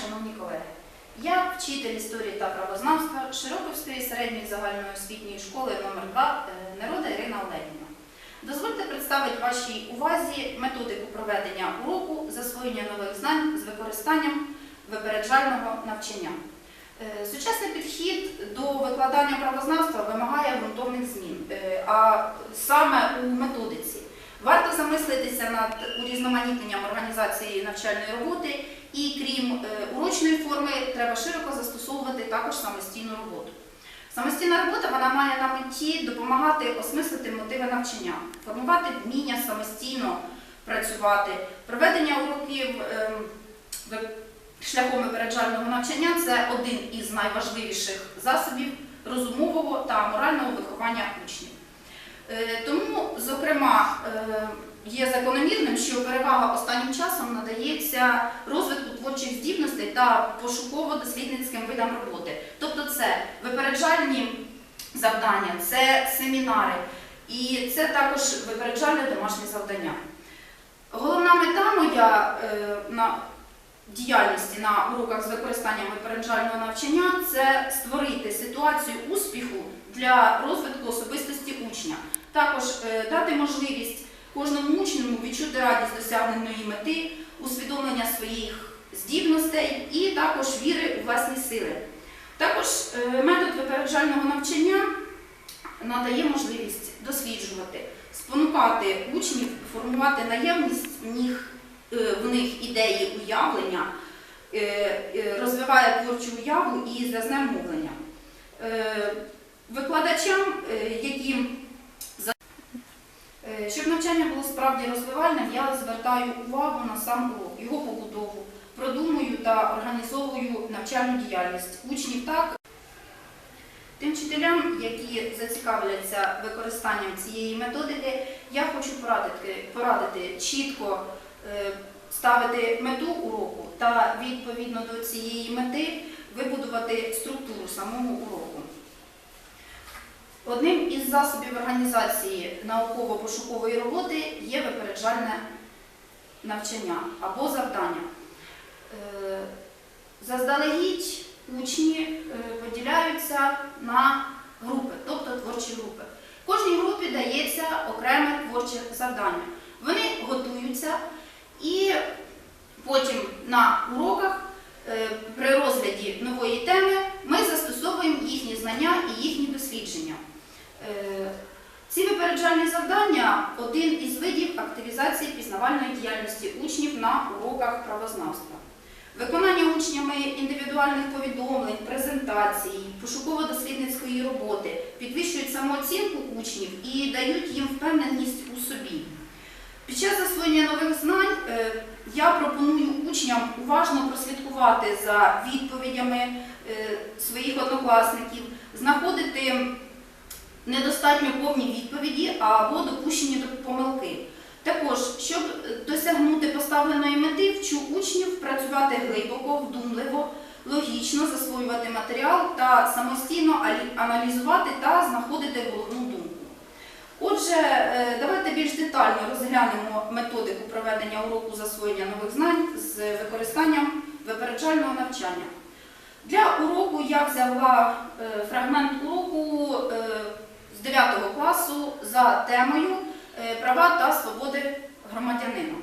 шановні колеги. Я вчитель історії та правознавства Широковської середньої загальноосвітньої школи номер 2 Народа Ірина Олегівна. Дозвольте представити вашій увазі методику проведення уроку засвоєння нових знань з використанням випереджального навчання. Е, Сучасний підхід до викладання правознавства вимагає ґрунтовних змін, е, а саме у методиці. Варто замислитися над урізноманітненням організації навчальної роботи і крім е, урочної форми, треба широко застосовувати також самостійну роботу. Самостійна робота вона має на меті допомагати осмислити мотиви навчання, формувати вміння самостійно працювати. Проведення уроків ем, шляхом випереджального навчання це один із найважливіших засобів розумового та морального виховання учнів. Е, Тому, зокрема, е, є закономірним, що перевага останнім часом надається розвитку творчих здібностей та пошуково-дослідницьким видам роботи. Тобто це випереджальні завдання, це семінари і це також випереджальне домашнє завдання. Головна мета моя е, на діяльності на уроках з використанням випереджального навчання це створити ситуацію успіху для розвитку особистості учня. Також е, дати можливість кожному учню відчути радість досягненої мети, усвідомлення своїх здібностей і також віри у власні сили. Також е, метод випереджального навчання надає можливість досліджувати, спонукати учнів, формувати наявність в них, е, ідеї уявлення, розвиває творчу уяву і зв'язне мовлення. Викладачам, Е, щоб навчання було справді розвивальним, я звертаю увагу на сам урок, його побудову, продумую та організовую навчальну діяльність учнів так. Тим вчителям, які зацікавляться використанням цієї методики, я хочу порадити, порадити чітко е, ставити мету уроку та відповідно до цієї мети вибудувати структуру самого уроку. Одним із засобів організації науково-пошукової роботи є випереджальне навчання або завдання. Е, Заздалегідь учні е, поділяються на групи, тобто творчі групи. Кожній групі дається окреме творче завдання. Вони готуються і потім на уроках е, при розгляді нової теми ми застосовуємо їхні знання і їхні дослідження. Е, Ці випереджальні завдання один із видів активізації пізнавальної діяльності учнів на уроках правознавства. Виконання учнями індивідуальних повідомлень, презентацій, пошуково-дослідницької роботи підвищують самооцінку учнів і дають їм впевненість у собі. Під час засвоєння нових знань е, я пропоную учням уважно прослідкувати за відповідями е, своїх однокласників, знаходити недостатньо повні відповіді або допущені до помилки. Також, щоб досягнути поставленої мети, вчу учнів працювати глибоко, вдумливо, логічно засвоювати матеріал та самостійно аналізувати та знаходити головну думку. Отже, е, давайте більш детально розглянемо методику проведення уроку засвоєння нових знань з використанням випереджального навчання. Для уроку я взяла е, фрагмент уроку е, з 9 класу за темою е, права та свободи громадянина.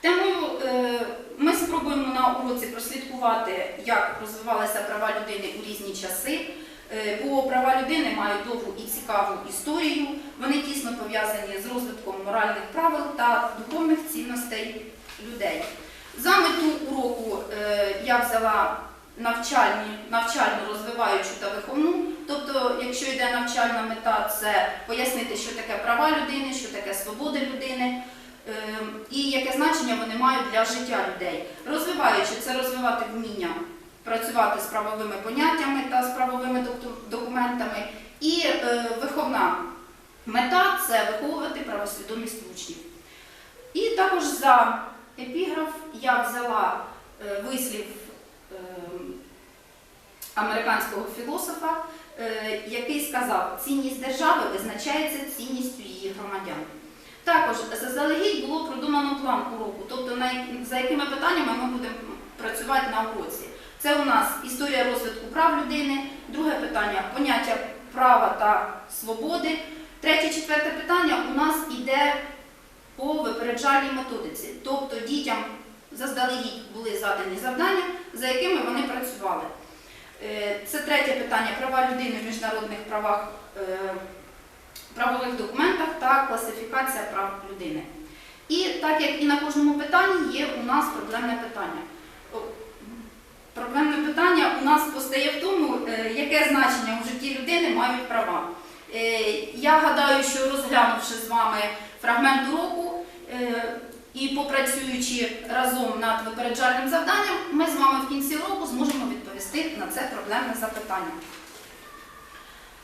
Темою е, ми спробуємо на уроці прослідкувати, як розвивалися права людини у різні часи. Е, Бо права людини мають довгу і цікаву історію. Вони тісно пов'язані з розвитком моральних правил та духовних цінностей людей. За мету уроку я взяла навчальні, навчально розвиваючу та виховну. Тобто, якщо йде навчальна мета, це пояснити, що таке права людини, що таке свободи людини. е, І яке значення вони мають для життя людей. Розвиваючи це розвивати вміння працювати з правовими поняттями та з правовими документами. І е, виховна мета це виховувати правосвідомість учнів. І також за епіграф я взяла е, вислів американського філософа, е, який сказав, цінність держави визначається цінністю її громадян. Також заздалегідь було продумано план уроку, тобто за якими питаннями ми будемо працювати на уроці. Це у нас історія розвитку прав людини, друге питання поняття права та свободи. Третє, четверте питання у нас іде по випереджальній методиці. Тобто дітям заздалегідь були задані завдання, за якими вони працювали. Е, Це третє питання права людини в міжнародних правах, е, правових документах та класифікація прав людини. І так як і на кожному питанні є у нас проблемне питання. Проблемне питання у нас постає в тому, е, яке значення у житті людини мають права. Я гадаю, що розглянувши з вами фрагмент уроку і попрацюючи разом над випереджальним завданням, ми з вами в кінці року зможемо відповісти на це проблемне запитання.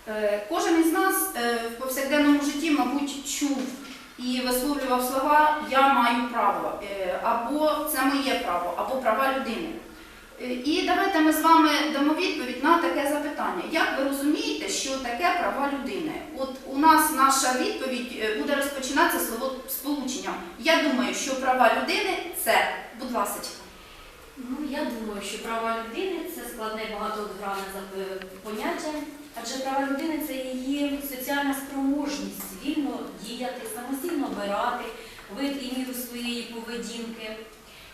Е, Кожен із нас е, в повсякденному житті, мабуть, чув і висловлював слова Я маю право, е, або це моє право, або права людини. І давайте ми з вами дамо відповідь на таке запитання. Як ви розумієте, що таке права людини? От у нас наша відповідь буде розпочинатися слово сполученням. Я думаю, що права людини це, будь ласка. Ну, я думаю, що права людини це складне багатогранне зап- поняття, адже права людини це її соціальна спроможність вільно діяти, самостійно обирати вид і міру своєї поведінки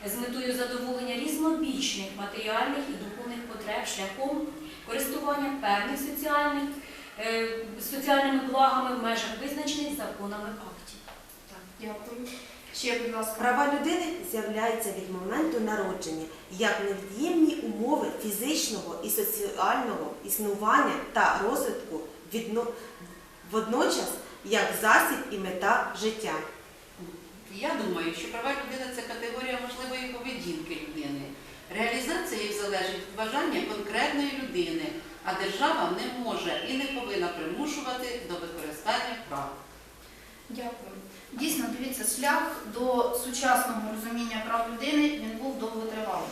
з метою задоволення різнобічних матеріальних і духовних потреб шляхом користування певних соціальних, е, соціальними благами в межах визначених законами актів. Ще, будь ласка. Права людини з'являються від моменту народження як невід'ємні умови фізичного і соціального існування та розвитку відно... водночас як засіб і мета життя. Я думаю, що права людини це категорія можливої поведінки людини. Реалізація їх залежить від бажання конкретної людини, а держава не може і не повинна примушувати до використання прав. Дякую. Дійсно, дивіться, шлях до сучасного розуміння прав людини він був довготривалий.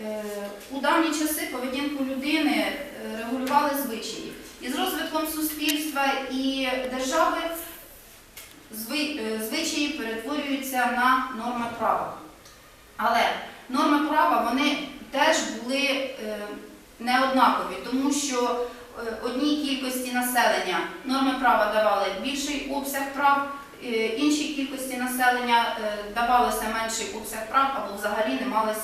Е, У давні часи поведінку людини е, регулювали звичаї. І з розвитком суспільства і держави е, звичаї перетворюються на норми права. Але норми права вони теж були неоднакові, тому що одній кількості населення норми права давали більший обсяг прав, іншій кількості населення е, давалося менший обсяг прав або взагалі не мали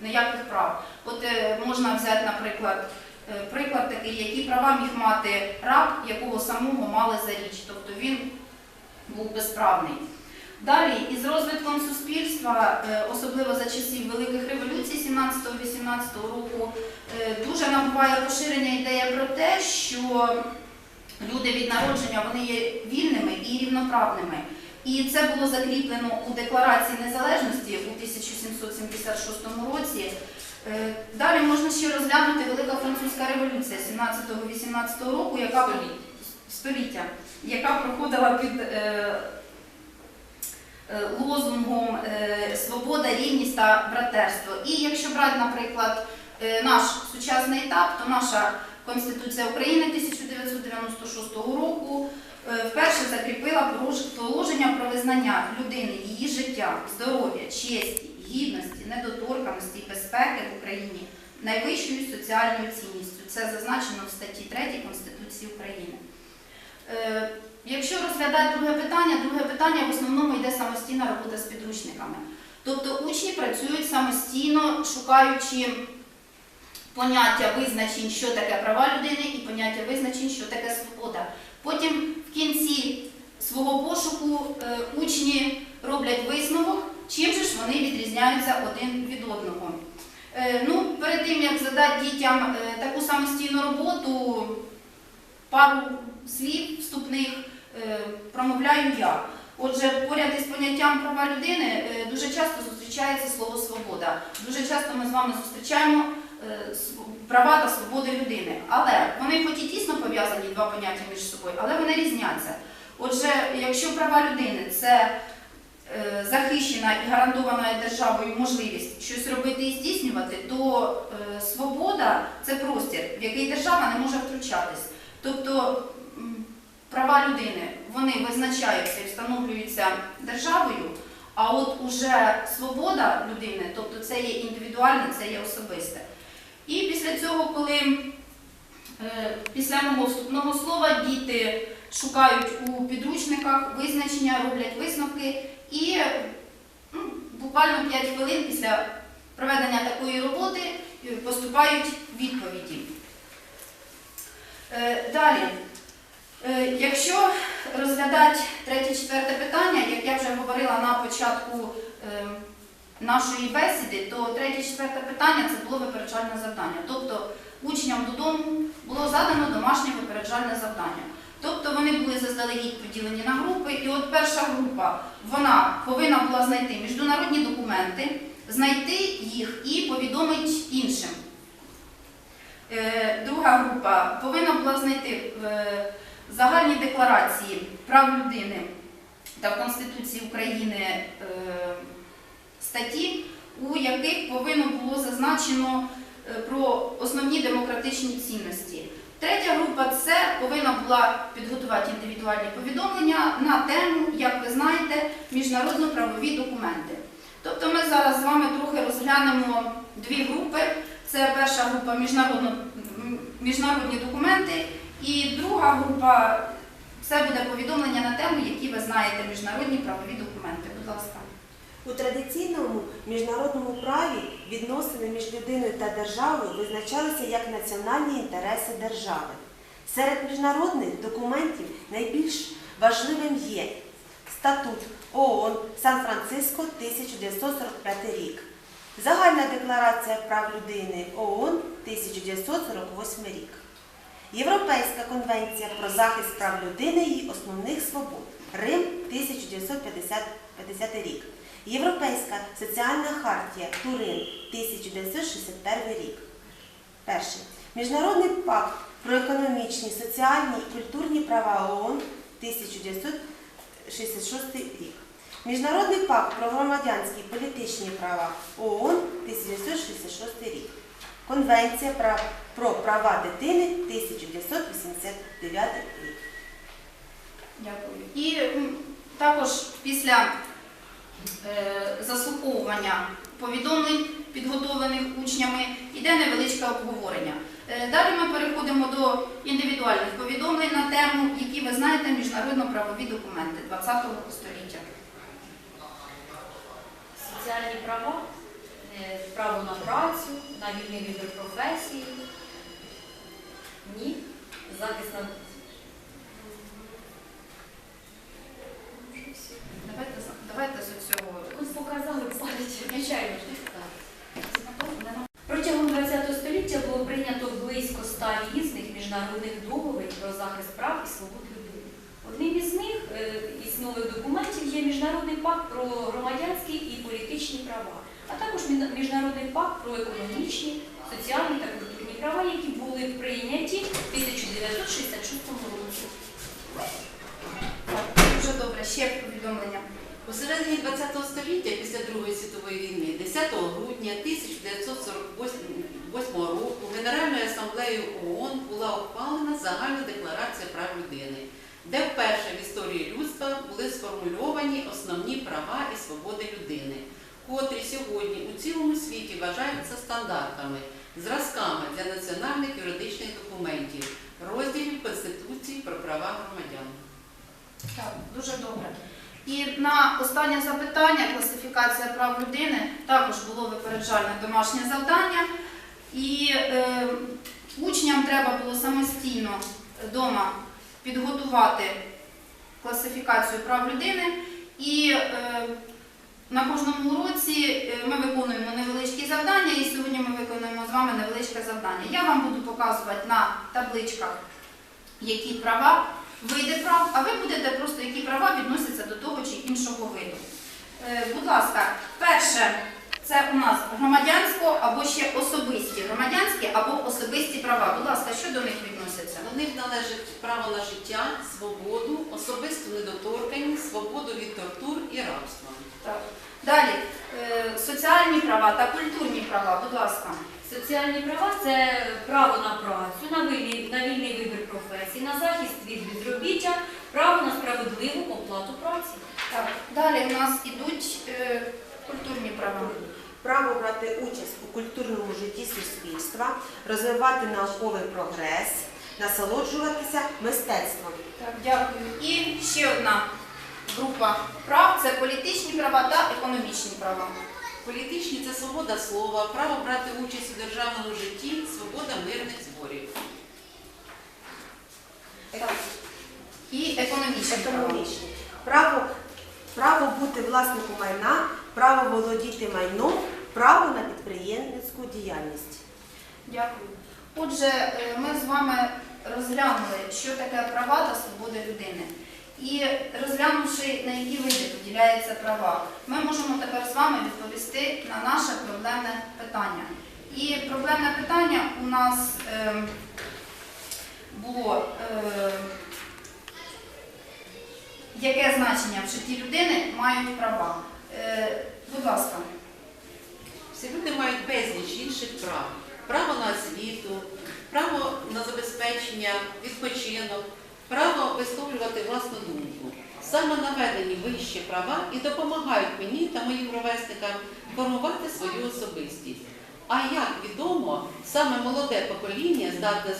ніяких прав. От е, можна взяти, наприклад, е, приклад такий, які права міг мати раб, якого самого мали за річ, тобто він був безправний. Далі, із розвитком суспільства, е, особливо за часів великих революцій 17-18 року, е, дуже набуває поширення ідея про те, що люди від народження вони є вільними і рівноправними. І це було закріплено у Декларації незалежності у 1776 році. Е, Далі можна ще розглянути Велика Французька революція 17-18 року, яка століття, яка проходила під е, е, лозунгом е, свобода, рівність та братерство. І якщо брати, наприклад, е, наш сучасний етап, то наша Конституція України 1996 року е, вперше закріпила положення про визнання людини, її життя, здоров'я, честі, гідності, недоторканості і безпеки в Україні найвищою соціальною цінністю. Це зазначено в статті 3 Конституції України. Е, Якщо розглядати друге питання, друге питання в основному йде самостійна робота з підручниками. Тобто учні працюють самостійно, шукаючи поняття визначень, що таке права людини, і поняття визначень, що таке свобода. Потім в кінці свого пошуку е, учні роблять висновок, чим же ж вони відрізняються один від одного. Е, Ну, перед тим як задати дітям е, таку самостійну роботу, пару слів вступних промовляю я. Отже, поряд із поняттям права людини дуже часто зустрічається слово свобода. Дуже часто ми з вами зустрічаємо права та свободи людини. Але вони хоч і тісно пов'язані два поняття між собою, але вони різняться. Отже, якщо права людини це е, захищена і гарантована державою можливість щось робити і здійснювати, то е, свобода це простір, в який держава не може втручатись. Тобто права людини вони визначаються і встановлюються державою, А от уже свобода людини, тобто це є індивідуальне, це є особисте. І після цього, коли е, після мого вступного слова діти шукають у підручниках визначення, роблять висновки і ну, буквально 5 хвилин після проведення такої роботи поступають відповіді. Е, Далі, Е, якщо розглядати третє-четверте питання, як я вже говорила на початку нашої бесіди, то третє-четверте питання це було випереджальне завдання. Тобто учням додому було задано домашнє випереджальне завдання. Тобто вони були заздалегідь поділені на групи, і от перша група вона повинна була знайти міжнародні документи, знайти їх і повідомити іншим. Е, Друга група повинна була знайти е, загальні декларації прав людини та в Конституції України е, статті, у яких повинно було зазначено е, про основні демократичні цінності. Третя група це повинна була підготувати індивідуальні повідомлення на тему, як ви знаєте, міжнародно-правові документи. Тобто ми зараз з вами трохи розглянемо дві групи. Це перша група міжнародні документи, і друга група це буде повідомлення на тему, які ви знаєте, міжнародні правові документи. Будь ласка. У традиційному міжнародному праві відносини між людиною та державою визначалися як національні інтереси держави. Серед міжнародних документів найбільш важливим є статут ООН Сан-Франциско 1945 рік, Загальна декларація прав людини ООН 1948 рік, Європейська конвенція про захист прав людини і основних свобод Рим 1950 рік. Європейська соціальна хартія Турин 1961 рік. Перше. Міжнародний пакт про економічні, соціальні і культурні права ООН 1966 рік. Міжнародний пакт про громадянські і політичні права ООН 1966 рік. Конвенція про права дитини 1989 рік. Дякую. І також після заслуховування повідомлень, підготовлених учнями, йде невеличке обговорення. Е, Далі ми переходимо до індивідуальних повідомлень на тему, які ви знаєте, міжнародно-правові документи ХХ століття. Соціальні права, е, право на працю, на вільний вибір професії. Ні. Захист на Давайте, з- давайте з цього. Ось показали палець, звичайно ж. Протягом ХХ століття було прийнято близько ста різних міжнародних договорів про захист прав і свобод людини. Одним із них е, із нових документів є Міжнародний пакт про громадянські і політичні права, а також Мі- Міжнародний пакт про економічні, соціальні та культурні права, які були прийняті в 1966 році. Так, Дуже добре. Ще повідомлення. У середині ХХ століття після Другої світової війни, 10 грудня 1948 року Генеральною асамблеєю ООН була ухвалена загальна декларація прав людини, де вперше в історії людства були сформульовані основні права і свободи людини, котрі сьогодні у цілому світі вважаються стандартами, зразками для національних юридичних документів, розділів Конституції про права громадян. Так, дуже добре. І на останнє запитання, класифікація прав людини, також було випереджальне домашнє завдання. І е, учням треба було самостійно вдома підготувати класифікацію прав людини. І е, на кожному уроці е, ми виконуємо невеличкі завдання, і сьогодні ми виконуємо з вами невеличке завдання. Я вам буду показувати на табличках, які права види прав, а ви будете просто, які права відносяться до того чи іншого виду. Е, будь ласка, перше, це у нас громадянсько або ще особисті. Громадянські або особисті права. Будь ласка, що до них відносяться? До них належить право на життя, свободу, особисту недоторканність, свободу від тортур і рабства. Так. Далі, е, соціальні права та культурні права, будь ласка. Соціальні права це право на працю, на вільний, вибір професії, на захист від безробіття, право на справедливу оплату праці. Так, Далі у нас йдуть е, культурні права. Право брати участь у культурному житті суспільства, розвивати науковий прогрес, насолоджуватися мистецтвом. Так, дякую. І ще одна група прав це політичні права та економічні права. Політичні це свобода слова, право брати участь у державному житті, свобода мирних зборів. І економічні права. Економічні. Право, право бути власником майна, право володіти майном, право на підприємницьку діяльність. Дякую. Отже, е, ми з вами розглянули, що таке права та свободи людини. І розглянувши, на які види поділяються права, ми можемо тепер з вами відповісти на наше проблемне питання. І проблемне питання у нас е, було, е, яке значення в житті людини мають права. Е, будь ласка. Всі люди мають безліч інших прав. Право на освіту, право на забезпечення, відпочинок, право висловлювати власну думку. Саме наведені вищі права і допомагають мені та моїм ровесникам формувати свою особистість. А як відомо, саме молоде покоління здатне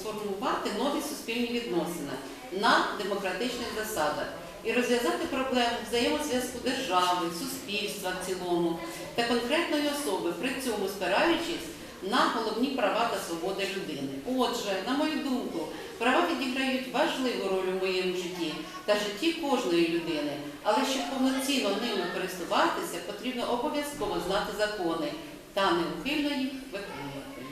сформувати нові суспільні відносини на демократичних засадах і розв'язати проблему взаємозв'язку держави, суспільства в цілому та конкретної особи, при цьому спираючись на головні права та свободи людини. Отже, на мою думку, права відіграють важливу роль у моєму житті та житті кожної людини, але щоб повноцінно ними користуватися, потрібно обов'язково знати закони та неухильно їх виконувати.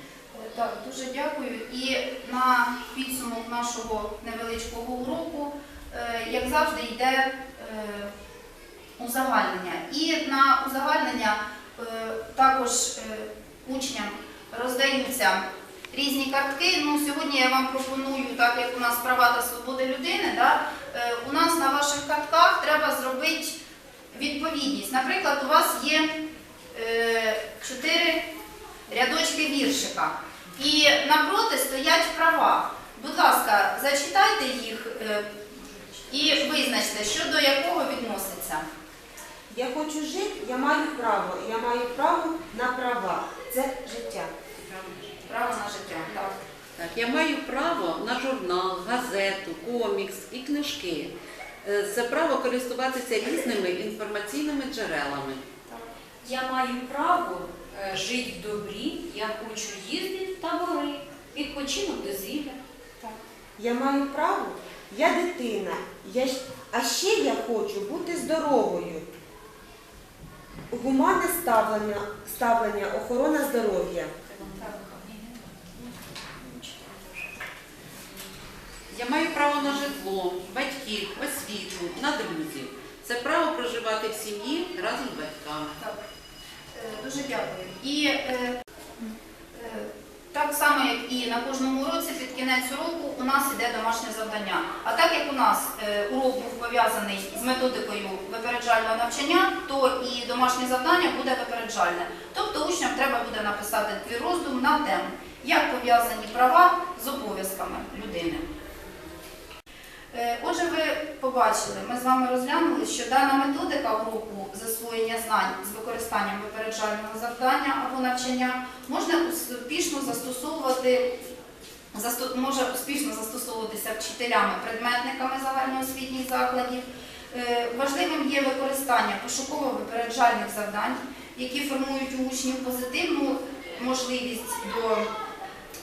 Так, дуже дякую. І на підсумок нашого невеличкого уроку, е, як завжди, йде е, узагальнення. І на узагальнення е, також учням роздаються різні картки. Ну, сьогодні я вам пропоную, так як у нас права та свободи людини, да, е, у нас на ваших картках треба зробити відповідність. Наприклад, у вас є е, чотири рядочки віршика. І напроти стоять права. Будь ласка, зачитайте їх е, і визначте, що до якого відноситься. Я хочу жити, я маю право, я маю право на права. Це життя. Право на життя. Так. Так, я маю право на журнал, газету, комікс і книжки. Е, Це право користуватися різними інформаційними джерелами. Я маю право е, жити в добрі, я хочу їздити в табори, відпочинок дозвілля. Я маю право, я дитина, я, щ- а ще я хочу бути здоровою. Гуманне ставлення, ставлення охорона здоров'я. Я маю право на житло, батьків, освіту, на друзів. Це право проживати в сім'ї разом з батьками. Так. Е, Дуже дякую. І е, е, так само, як і на кожному уроці, під кінець уроку у нас іде домашнє завдання. А так як у нас е, урок був пов'язаний з методикою випереджального навчання, то і домашнє завдання буде випереджальне. Тобто учням треба буде написати твій роздум на тему, як пов'язані права з обов'язками людини. Е, Отже, ви побачили, ми з вами розглянули, що дана методика уроку засвоєння знань з використанням випереджального завдання або навчання можна успішно застосовувати, може успішно застосовуватися вчителями-предметниками загальноосвітніх закладів. Е, Важливим є використання пошуково-випереджальних завдань, які формують у учнів позитивну можливість до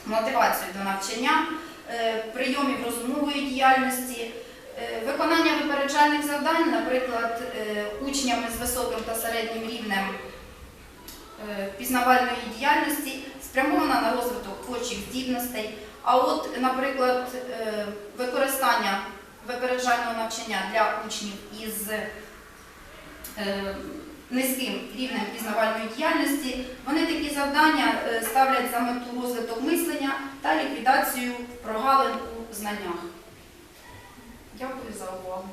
мотивацію до навчання, прийомів розумової діяльності, е, виконання випереджальних завдань, наприклад, е, учнями з високим та середнім рівнем е, пізнавальної діяльності, спрямована на розвиток творчих здібностей. А от, наприклад, е, використання випереджального навчання для учнів із е, низьким рівнем пізнавальної діяльності, вони такі завдання е, ставлять за мету розвиток мислення та ліквідацію прогалин у знаннях. Дякую за увагу.